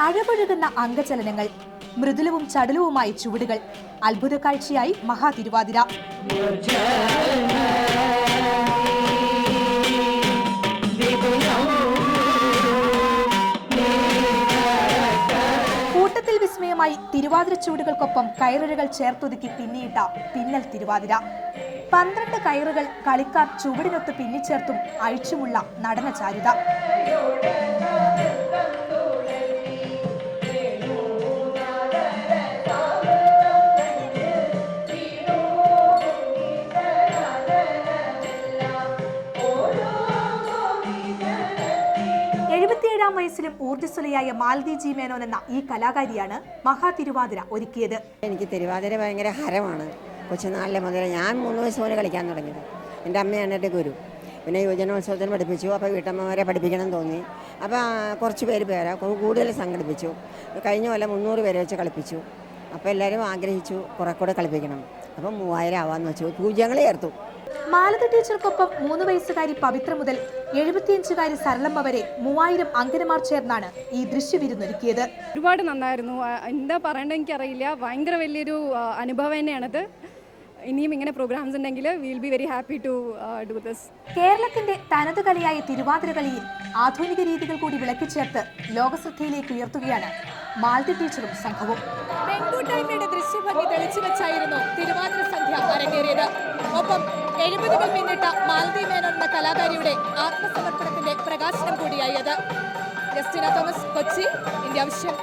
മിന്നിയൊഴുകുന്ന അംഗചലനങ്ങൾ മൃദുലവും ചടുലവുമായി ചുവടുകൾ അത്ഭുത കാഴ്ചയായി മഹാതിരുവാതിര. കൂട്ടത്തിൽ വിസ്മയമായി തിരുവാതിര ചുവടുകൾക്കൊപ്പം കയറുകൾ ചേർത്തൊതുക്കി പിന്നിയിട്ട പിന്നൽ തിരുവാതിര. പന്ത്രണ്ട് കയറുകൾ കളിക്കാർ ചുവടിനൊത്ത് പിന്നിച്ചേർത്തും അഴിച്ചുമുള്ള നടന ചാരുത എഴുപത്തിയേഴാം വയസ്സിലും ഊർജസ്വലയായ മാലതി ജി മേനോൻ എന്ന ഈ കലാകാരിയാണ് മഹാതിരുവാതിര ഒരുക്കിയത്. എനിക്ക് തിരുവാതിര ഭയങ്കര ഹരമാണ്. കൊച്ചുനാളിലെ മുതൽ ഞാൻ മൂന്ന് വയസ്സ് മുതൽ കളിക്കാൻ തുടങ്ങിയത്. എന്റെ അമ്മയാണ് എന്റെ ഗുരു. പിന്നെ യുവജനോത്സവത്തിന് പഠിപ്പിച്ചു. അപ്പോൾ വീട്ടമ്മമാരെ പഠിപ്പിക്കണം തോന്നി. അപ്പോൾ കുറച്ച് പേര് പേരാ കൂടുതൽ സംഘടിപ്പിച്ചു. കഴിഞ്ഞ കൊല്ലം മുന്നൂറ് പേരെ വെച്ച് കളിപ്പിച്ചു. അപ്പോൾ എല്ലാവരും ആഗ്രഹിച്ചു കുറെ കൂടെ കളിപ്പിക്കണം. അപ്പം മൂവായിരം ആവാമെന്ന് വെച്ചു. പൂജ്യങ്ങൾ ചേർത്തു. മാലതി ടീച്ചർക്കൊപ്പം മൂന്ന് വയസ്സുകാരി പവിത്ര മുതൽ എഴുപത്തിയഞ്ചുകാരി സരളമ്മ വരെ മൂവായിരം അങ്കനമാർ ചേർന്നാണ് ഈ ദൃശ്യവിരുന്നൊരുക്കിയത് ഒരുപാട് നന്നായിരുന്നു. എന്താ പറയേണ്ടത് എനിക്കറിയില്ല. ഭയങ്കര വലിയൊരു അനുഭവം തന്നെയാണത്. ഇനിയും ഇങ്ങനെ പ്രോഗ്രാംസ് ഉണ്ടെങ്കിൽ will be very happy to do this കേരളത്തിന്റെ തനത് കലയായ തിരുവാതിര കളിയിൽ ആധുനിക രീതികൾ കൂടി വിളക്കി വിളക്കിച്ചേർത്ത് ലോകശ്രദ്ധയിലേക്ക് ഉയർത്തുകയാണ് മാലതി ടീച്ചറും സംഘവും. പെൺകൂട്ടായ്മയുടെ ദൃശ്യഭംഗി തെളിച്ചു വെച്ചായിരുന്നു തിരുവാതിര സന്ധ്യ അരങ്ങേറിയത്. ഒപ്പം എഴുപതുകൾ പിന്നിട്ട മാലതി മേനോൻ എന്ന കലാകാരിയുടെ ആത്മസമർപ്പണത്തിന്റെ പ്രകാശനം കൂടിയായി അത്. ജസ്റ്റിന തോമസ് കൊച്ചി ഇന്ത്യ വിഷയം